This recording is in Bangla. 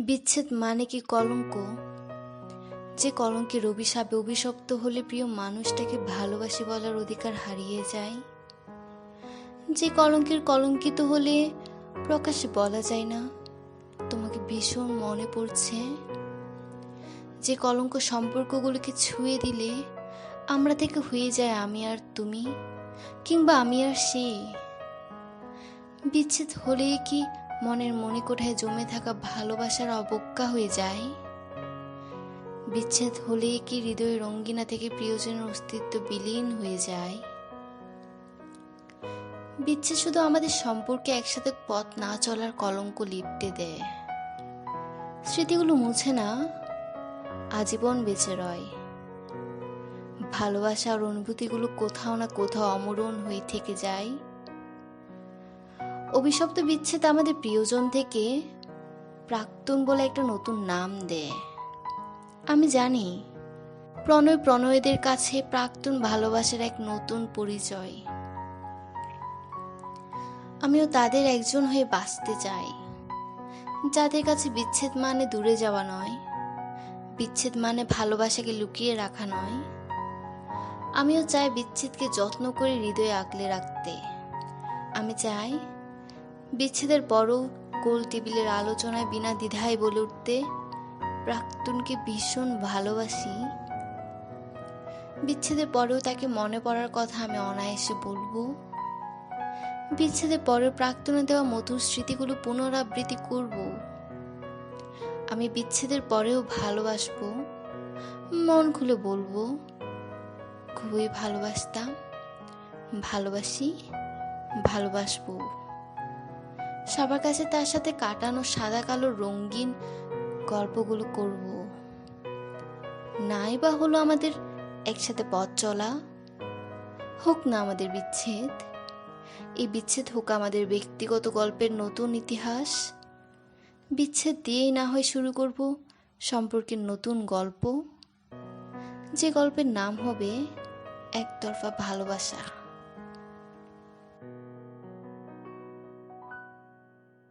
বিচ্ছেদ মানে কি কলঙ্ক? যে কলঙ্কের অভিশাপে অভিশপ্ত হলে প্রিয় মানুষটাকে ভালোবাসি বলার অধিকার হারিয়ে যায়। যে কলঙ্কের কলঙ্কিত হলে প্রকাশে বলা যায় না। তোমাকে ভীষণ মনে পড়ছে। যে কলঙ্ক সম্পর্কগুলোকে ছুঁয়ে দিলে আমরা থেকে হয়ে যায় আমি আর তুমি, কিংবা আমি আর সে। বিচ্ছেদ হলে কি মনের মণিকোঠায় জমে থাকা ভালোবাসার অবজ্ঞা হয়ে যায়। বিচ্ছেদ হলে কি হৃদয়ের রঙ্গিনা থেকে প্রিয়জনের অস্তিত্ব বিলীন হয়ে যায়? বিচ্ছেদ শুধু আমাদের সম্পর্কে একসাথে পথ না চলার কলঙ্ক লিপটে দেয়। স্মৃতিগুলো মুছে না, আজীবন বেঁচে রয়। ভালোবাসা আর অনুভূতিগুলো কোথাও না কোথাও অমরণ হয়ে থেকে যায়। অভিশপ্ত বিচ্ছেদ আমাদের প্রিয়জন থেকে প্রাক্তন বলে একটা নতুন নাম দেয়। আমি জানি, প্রণয় প্রণয়দের কাছে প্রাক্তন ভালোবাসার এক নতুন পরিচয়। আমিও তাদের একজন হয়ে বাঁচতে চাই। যাদের কাছে বিচ্ছেদ মানে দূরে যাওয়া নয়, বিচ্ছেদ মানে ভালোবাসাকে লুকিয়ে রাখা নয়। আমিও চাই বিচ্ছেদকে যত্ন করে হৃদয়ে আগলে রাখতে। আমি চাই বিচ্ছেদের পরও গোল টেবিলের আলোচনায় বিনা দ্বিধায় বলে উঠতে প্রাক্তনকে ভীষণ ভালোবাসি। বিচ্ছেদের পরেও তাকে মনে পড়ার কথা আমি অনায়াসে বলব। বিচ্ছেদের পরেও প্রাক্তনে দেওয়া মধুর স্মৃতিগুলো পুনরাবৃত্তি করব। আমি বিচ্ছেদের পরেও ভালোবাসবো, মন খুলে বলব, খুবই ভালোবাসতাম, ভালোবাসি, ভালোবাসবো। সবার কাছে তার সাথে কাটানো সাদা কালো রঙিন গল্পগুলো করব। নাই বা হলো আমাদের একসাথে পথ চলা, হোক না আমাদের বিচ্ছেদ। এই বিচ্ছেদ হোক আমাদের ব্যক্তিগত গল্পের নতুন ইতিহাস। বিচ্ছেদ দিয়েই না হয় শুরু করব সম্পর্কের নতুন গল্প। যে গল্পের নাম হবে একতরফা ভালোবাসা।